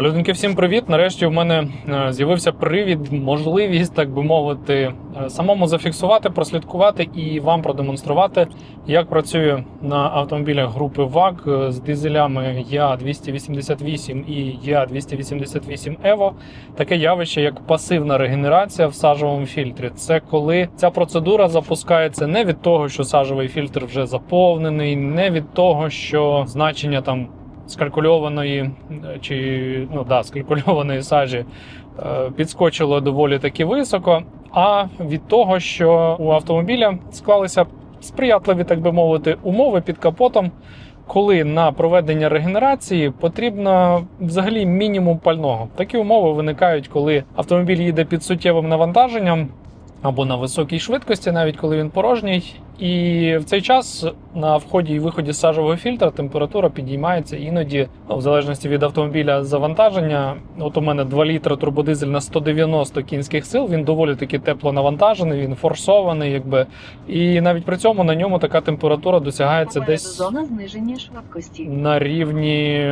Людинки, всім привіт! Нарешті в мене е, з'явився привід, можливість, так би мовити, е, самому зафіксувати, прослідкувати і вам продемонструвати, як працює на автомобілях групи ВАГ е, з дизелями Я288 і Я288 Evo таке явище, як пасивна регенерація в сажовому фільтрі. Це коли ця процедура запускається не від того, що сажовий фільтр вже заповнений, не від того, що значення там скалькульованої чи ну да, скалькульованої сажі е, підскочило доволі таки високо, а від того, що у автомобіля склалися сприятливі, так би мовити, умови під капотом. Коли на проведення регенерації потрібно взагалі мінімум пального. Такі умови виникають, коли автомобіль їде під суттєвим навантаженням або на високій швидкості, навіть коли він порожній. І в цей час на вході і виході з сажового фільтра температура підіймається іноді, ну, в залежності від автомобіля завантаження. От у мене 2 літра турбодизель на 190 кінських сил. Він доволі таки тепло навантажений, він форсований, якби. І навіть при цьому на ньому така температура досягається Попереду десь зона зниження швидкості. на рівні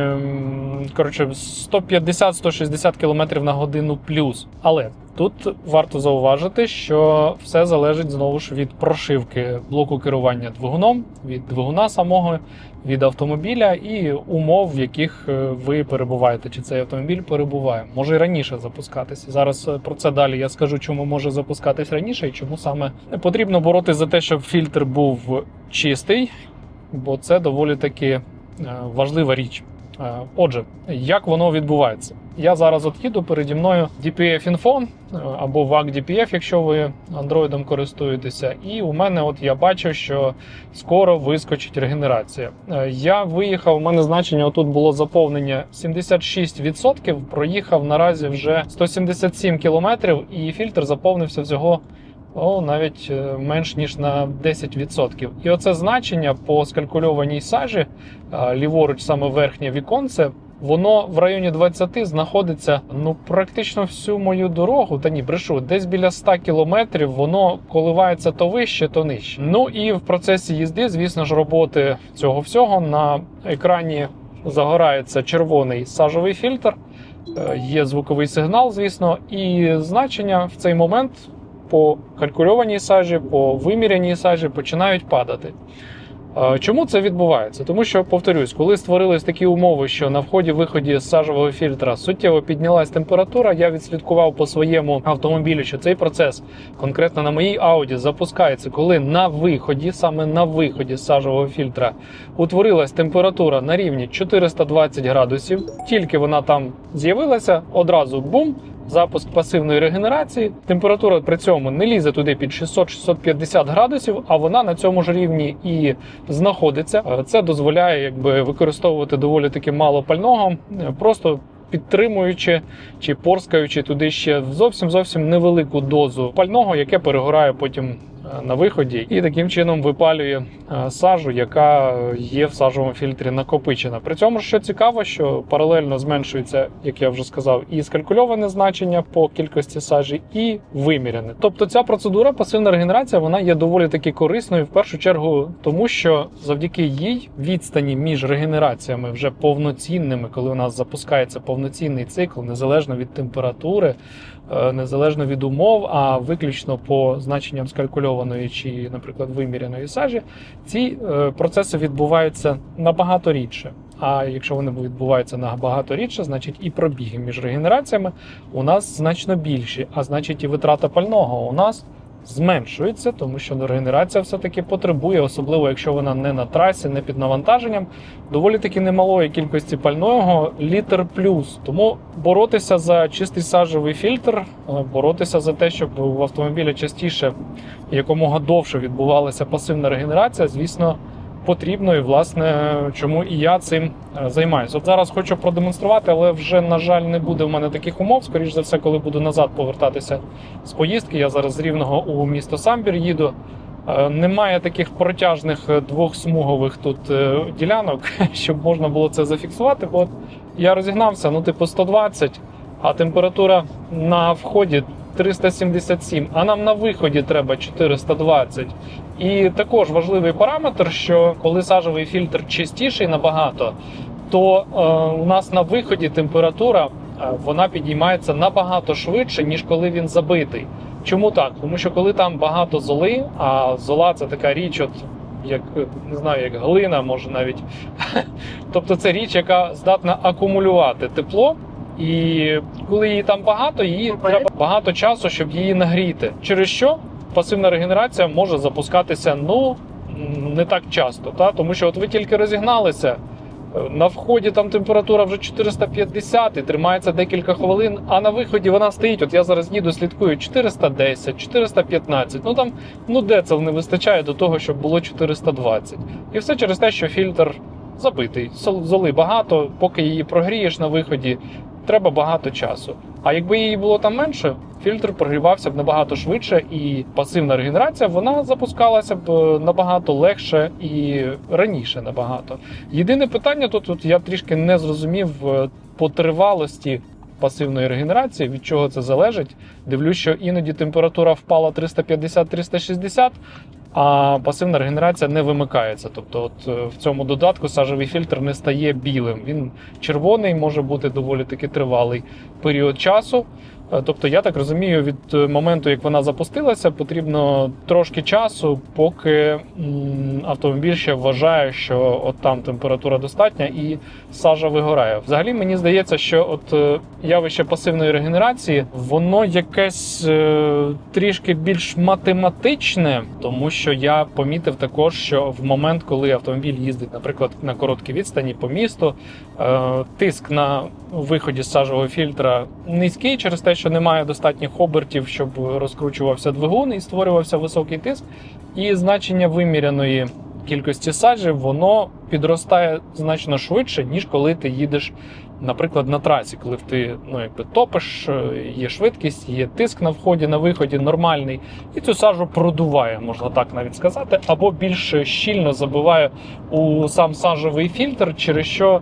коротше 150-160 км на годину плюс. Але тут варто зауважити, що все залежить знову ж від прошивки блоку керування двигуном, від двигуна самого, від автомобіля і умов, в яких е, ви перебуваєте, чи цей автомобіль перебуває. Може і раніше запускатися. Зараз е, про це далі я скажу, чому може запускатись раніше і чому саме потрібно боротися за те, щоб фільтр був чистий, бо це доволі таки е, важлива річ. Е, Отже, як воно відбувається? Я зараз от їду переді мною DPF Info е, або VAG DPF, якщо ви Android користуєтеся, і у мене от я бачу, що скоро вискочить регенерація. Е, Я виїхав, у мене значення отут було заповнення 76%, проїхав наразі вже 177 кілометрів, і фільтр заповнився всього о, навіть е, менш ніж на 10%. І оце значення по скалькульованій сажі, е, ліворуч, саме верхнє віконце, воно в районі 20 знаходиться ну практично всю мою дорогу. Та ні, брешу, десь біля 100 кілометрів воно коливається то вище, то нижче. Ну і в процесі їзди, звісно ж, роботи цього всього на екрані загорається червоний сажовий фільтр. Е, Є звуковий сигнал, звісно, і значення в цей момент по калькульованій сажі, по виміряній сажі починають падати. Чому це відбувається? Тому що, повторюсь, коли створились такі умови, що на вході-виході з сажового фільтра суттєво піднялась температура, я відслідкував по своєму автомобілю, що цей процес конкретно на моїй ауді запускається, коли на виході, саме на виході з сажового фільтра, утворилась температура на рівні 420 градусів. Тільки вона там з'явилася, одразу бум. Запуск пасивної регенерації. Температура при цьому не лізе туди під 600-650 градусів, а вона на цьому ж рівні і знаходиться. Е, Це дозволяє якби використовувати доволі таки мало пального, е, просто підтримуючи чи порскаючи туди ще зовсім зовсім невелику дозу пального, яке перегорає потім на виході, і таким чином випалює е, сажу, яка є в сажовому фільтрі накопичена. При цьому що цікаво, що паралельно зменшується, як я вже сказав, і скалькульоване значення по кількості сажі, і вимірене. Тобто ця процедура пасивна регенерація вона є доволі таки корисною в першу чергу, тому що завдяки їй відстані між регенераціями вже повноцінними, коли у нас запускається повноцінний цикл, незалежно від температури, незалежно від умов, а виключно по значенням скалькульованої чи, наприклад, виміряної сажі, ці е, процеси відбуваються набагато рідше. А якщо вони відбуваються набагато рідше, значить і пробіги між регенераціями у нас значно більші, а значить і витрата пального у нас зменшується, тому що регенерація все-таки потребує, особливо якщо вона не на трасі, не під навантаженням, доволі таки немалої кількості пального літр плюс. Тому боротися за чистий сажевий фільтр, е, боротися за те, щоб в автомобілі частіше якомога довше відбувалася пасивна регенерація, звісно. Потрібно і власне чому і я цим е, займаюся. От зараз хочу продемонструвати, але вже на жаль не буде в мене таких умов. Скоріше за все, коли буду назад повертатися з поїздки. Я зараз з рівного у місто Самбір їду. Е, Немає таких протяжних е, двохсмугових тут ділянок, щоб можна було це зафіксувати. Бо я розігнався, ну типу 120, а температура на вході 377, а нам на виході треба 420. І також важливий параметр, що коли сажовий фільтр чистіший набагато, то е, у нас на виході температура е, вона підіймається набагато швидше, ніж коли він забитий. Чому так? Тому що коли там багато золи, а зола це така річ, от як е, не знаю, як глина, може навіть. тобто це річ, яка здатна акумулювати тепло. І коли її там багато, її треба багато часу, щоб її нагріти. Через що пасивна регенерація може запускатися ну не так часто. Та? Тому що от ви тільки розігналися. е, На вході там температура вже 450 і тримається декілька хвилин, а на виході вона стоїть. От я зараз їду, слідкую 410, 415. Ну там ну децел не вистачає до того, щоб було 420. І все через те, що фільтр забитий. Золи багато, поки її прогрієш на виході, треба багато часу. А якби її було там менше, фільтр прогрівався б набагато швидше, і пасивна регенерація вона запускалася б е, набагато легше і раніше набагато. Єдине питання тут, тут я трішки не зрозумів е, по тривалості пасивної регенерації, від чого це залежить. Дивлюсь, що іноді температура впала 350-360, а пасивна регенерація не вимикається. Тобто, от е, в цьому додатку сажевий фільтр не стає білим. Він червоний, може бути доволі таки тривалий період часу. Е, Тобто, я так розумію, від е, моменту, як вона запустилася, потрібно трошки часу, поки автомобіль ще вважає, що от там температура достатня і сажа вигорає. Взагалі мені здається, що от е, явище пасивної регенерації, воно якесь трішки більш математичне, тому що я помітив також, що в момент, коли автомобіль їздить, наприклад, на короткі відстані по місту, тиск на виході з сажового фільтра низький через те, що немає достатніх обертів, щоб розкручувався двигун і створювався високий тиск, і значення виміряної кількості саджі воно підростає значно швидше, ніж коли ти їдеш, наприклад, на трасі, коли ти ну, якби топиш, е, є швидкість, є тиск на вході, на виході нормальний, і цю сажу продуває, можна так навіть сказати, або більш щільно забиває у сам сажовий фільтр, через що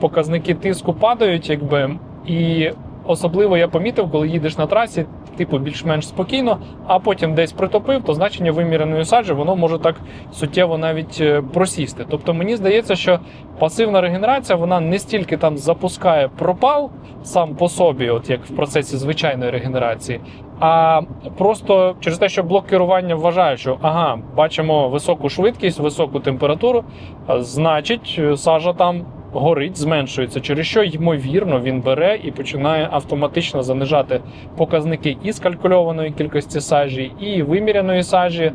показники тиску падають, якби і. Особливо я помітив, коли їдеш на трасі, типу більш-менш спокійно, а потім десь притопив, то значення виміреної саджі воно може так суттєво навіть е, просісти. Тобто мені здається, що пасивна регенерація вона не стільки там запускає пропал сам по собі, от як в процесі звичайної регенерації, а просто через те, що блок керування вважає, що ага, бачимо високу швидкість, високу температуру, значить е, сажа там горить, зменшується, через що ймовірно він бере і починає автоматично занижати показники і скалькульованої кількості сажі, і виміряної сажі.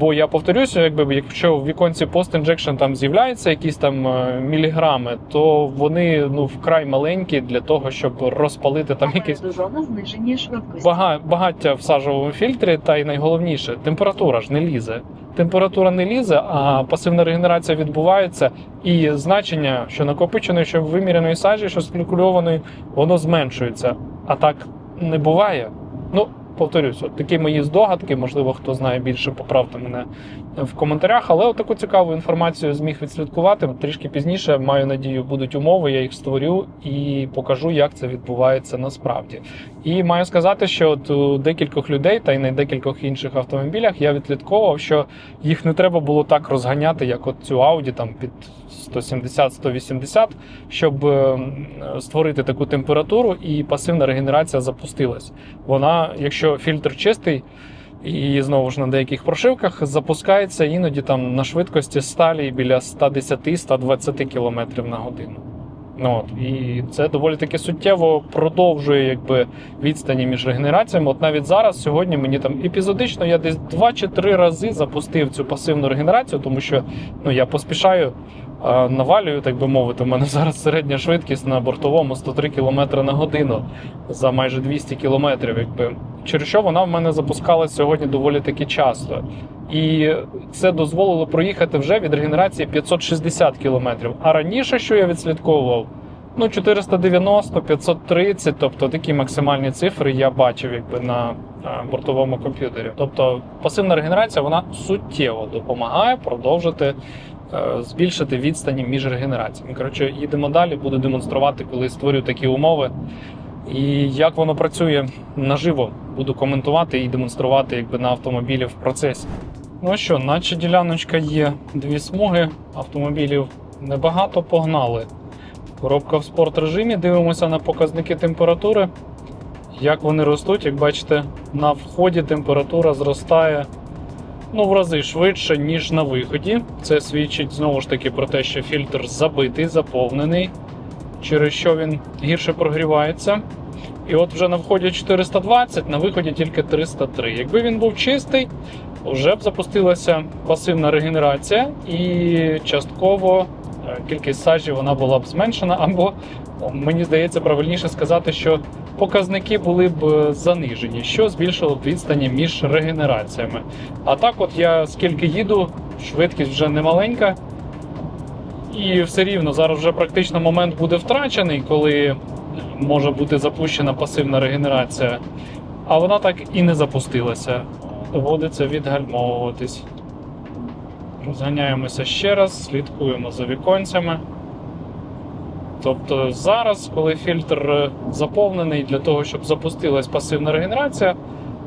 Бо я повторюся, якби якщо в віконці post-injection там з'являються якісь там е, міліграми, то вони ну вкрай маленькі для того, щоб розпалити там якісь багаття в сажовому фільтрі, та й найголовніше температура ж не лізе. Температура не лізе, а пасивна регенерація відбувається, і значення, що накопиченої, що виміреної сажі, що спекульованої, воно зменшується. А так не буває. Ну, повторюсь, от такі мої здогадки, можливо, хто знає більше, поправте мене в коментарях. Але от таку цікаву інформацію зміг відслідкувати. Трішки пізніше, маю надію, будуть умови, я їх створю і покажу, як це відбувається насправді. І маю сказати, що от у декількох людей, та й на декількох інших автомобілях я відслідковував, що їх не треба було так розганяти, як от цю Audi там під 170-180, щоб е, створити таку температуру, і пасивна регенерація запустилась. Вона, якщо фільтр чистий. І знову ж на деяких прошивках запускається іноді там на швидкості сталі біля 110-120 км на годину. Ну, от, і це доволі таки суттєво продовжує якби, відстані між регенераціями. От навіть зараз, сьогодні, мені там епізодично я десь 2 чи 3 рази запустив цю пасивну регенерацію, тому що ну, я поспішаю, навалюю, так би мовити. У мене зараз середня швидкість на бортовому 103 км на годину за майже 200 км. Якби. Через що вона в мене запускалась сьогодні доволі таки часто. І це дозволило проїхати вже від регенерації 560 км. А раніше, що я відслідковував, ну 490, 530, тобто такі максимальні цифри я бачив якби на е, бортовому комп'ютері. Тобто пасивна регенерація вона суттєво допомагає продовжити. Е, Збільшити відстані між регенераціями. Коротше, їдемо далі, буду демонструвати, коли створю такі умови. І як воно працює наживо, буду коментувати і демонструвати якби на автомобілі в процесі. Ну що, наче діляночка є дві смуги автомобілів небагато погнали. Коробка в спорт режимі. Дивимося на показники температури. Як вони ростуть, як бачите, на вході температура зростає ну, в рази швидше, ніж на виході. Це свідчить знову ж таки про те, що фільтр забитий, заповнений, через що він гірше прогрівається. І от вже на вході 420, на виході тільки 303. Якби він був чистий, вже б запустилася пасивна регенерація, і частково е, кількість сажі вона була б зменшена, або мені здається правильніше сказати, що показники були б е, занижені, що збільшило б відстані між регенераціями. А так, от я скільки їду, швидкість вже не маленька. І все рівно зараз вже практично момент буде втрачений, коли може бути запущена пасивна регенерація. А вона так і не запустилася. Доводиться відгальмовуватись. Розганяємося ще раз, слідкуємо за віконцями. Тобто зараз, коли фільтр е, заповнений для того, щоб запустилась пасивна регенерація,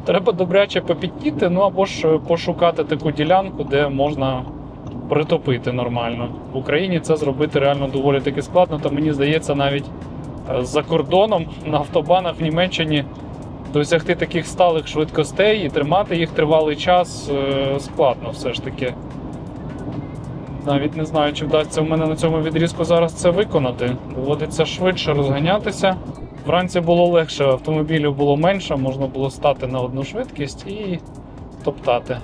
треба добряче попідтіти, ну або ж е, пошукати таку ділянку, де можна притопити нормально. В Україні це зробити реально доволі таки складно, та мені здається, навіть е, за кордоном на автобанах в Німеччині досягти таких сталих швидкостей і тримати їх тривалий час складно все ж таки. Навіть не знаю, чи вдасться в мене на цьому відрізку зараз це виконати. Доводиться швидше розганятися. Вранці було легше, автомобілів було менше, можна було стати на одну швидкість і топтати.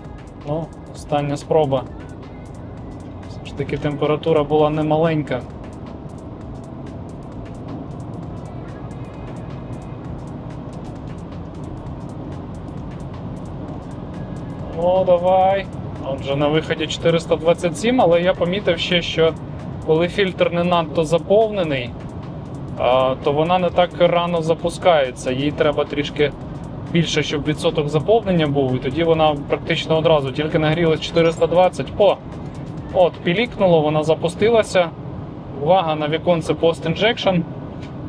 Ну, остання спроба. Все ж таки температура була немаленька. О, давай. Отже, на виході 427, але я помітив ще, що коли фільтр не надто заповнений, то вона не так рано запускається. Їй треба трішки більше, щоб відсоток заповнення був, і тоді вона практично одразу тільки нагрілась 420. О! От, пілікнуло, вона запустилася. Увага на віконце Post Injection.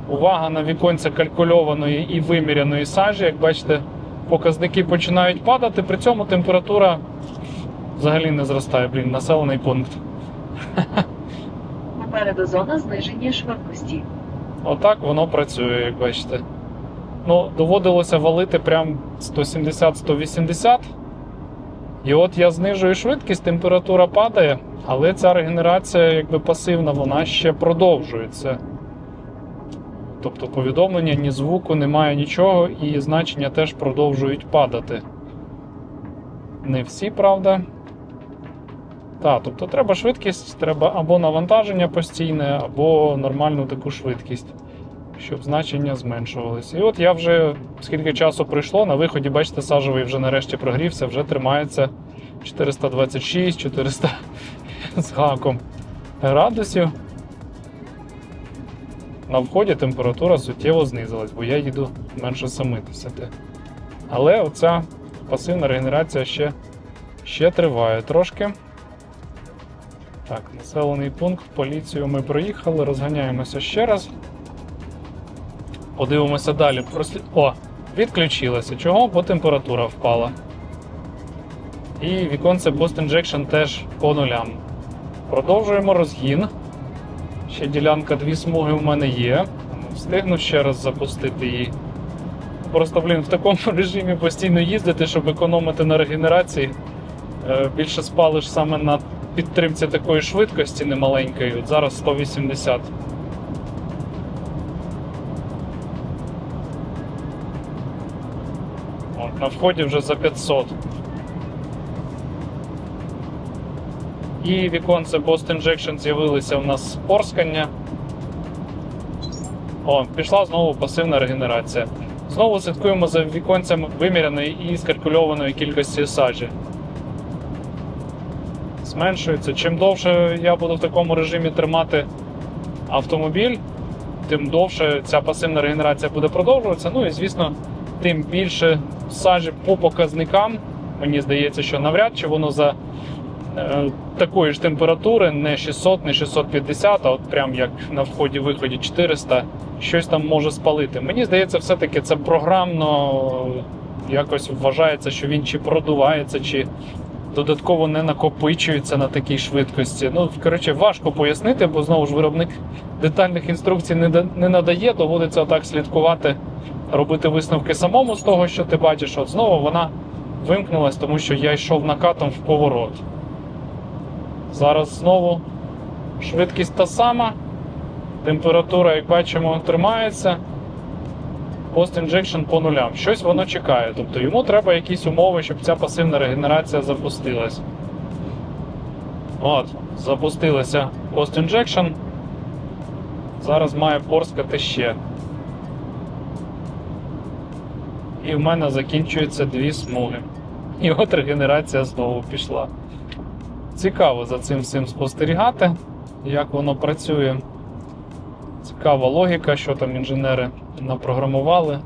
Увага на віконце калькульованої і виміряної сажі. Як бачите, показники починають падати, при цьому температура взагалі не зростає, блін, населений пункт. Попереду зона зниження швидкості. Отак воно працює, як бачите. Ну, доводилося валити прям 170-180. І от я знижую швидкість, температура падає, але ця регенерація, якби пасивна, вона ще продовжується. Тобто повідомлення, ні звуку, немає нічого, і значення теж продовжують падати. Не всі, правда. Так, тобто треба швидкість, треба або навантаження постійне, або нормальну таку швидкість, щоб значення зменшувалися. І от я вже скільки часу пройшло, на виході, бачите, сажовий вже нарешті прогрівся, вже тримається 426, 400 з гаком градусів. На вході температура суттєво знизилась, бо я їду менше 70. Але оця пасивна регенерація ще, ще триває трошки. Так, населений пункт, поліцію ми проїхали, розганяємося ще раз. Подивимося далі. Прослід... О, відключилося. Чого? Бо температура впала. І віконце Post Injection теж по нулям. Продовжуємо розгін. Ще ділянка дві смуги в мене є. Встигну ще раз запустити її. Просто, блін, в такому режимі постійно їздити, щоб економити на регенерації. Е, Більше спалиш саме на підтримці такої швидкості немаленької. От зараз 180. От, на вході вже за 500. І віконце Post Injection з'явилися у нас порскання. О, пішла знову пасивна регенерація. Знову слідкуємо за віконцем виміряної і скалькульованої кількості сажі. Зменшується. Чим довше я буду в такому режимі тримати автомобіль, тим довше ця пасивна регенерація буде продовжуватися. Ну і звісно, тим більше сажі по показникам. Мені здається, що навряд чи воно за е, такої ж температури, не 600, не 650, а от прям як на вході-виході 400, щось там може спалити. Мені здається, все-таки це програмно якось вважається, що він чи продувається, чи додатково не накопичується на такій швидкості. Ну, коротше, важко пояснити, бо знову ж виробник детальних інструкцій не, не надає, доводиться отак слідкувати, робити висновки самому з того, що ти бачиш. От знову вона вимкнулась, тому що я йшов накатом в поворот. Зараз знову швидкість та сама. Температура, як бачимо, тримається. Post-injection по нулям. Щось воно чекає. Тобто йому треба якісь умови, щоб ця пасивна регенерація запустилась. От, запустилася Post-injection. Зараз має порскати ще. І в мене закінчуються дві смуги. І от регенерація знову пішла. Цікаво за цим всім спостерігати, як воно працює. Цікава логіка, що там інженери напрограмували,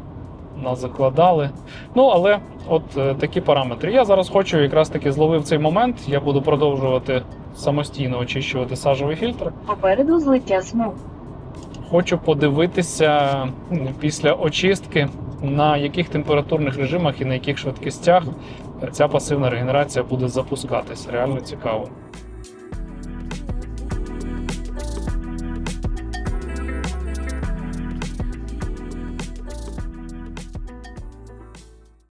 назакладали. Ну, але от е, такі параметри. Я зараз хочу якраз таки зловив цей момент. Я буду продовжувати самостійно очищувати сажовий фільтр. Попереду злиття смуг. Хочу подивитися після очистки, на яких температурних режимах і на яких швидкостях ця пасивна регенерація буде запускатись. Реально цікаво.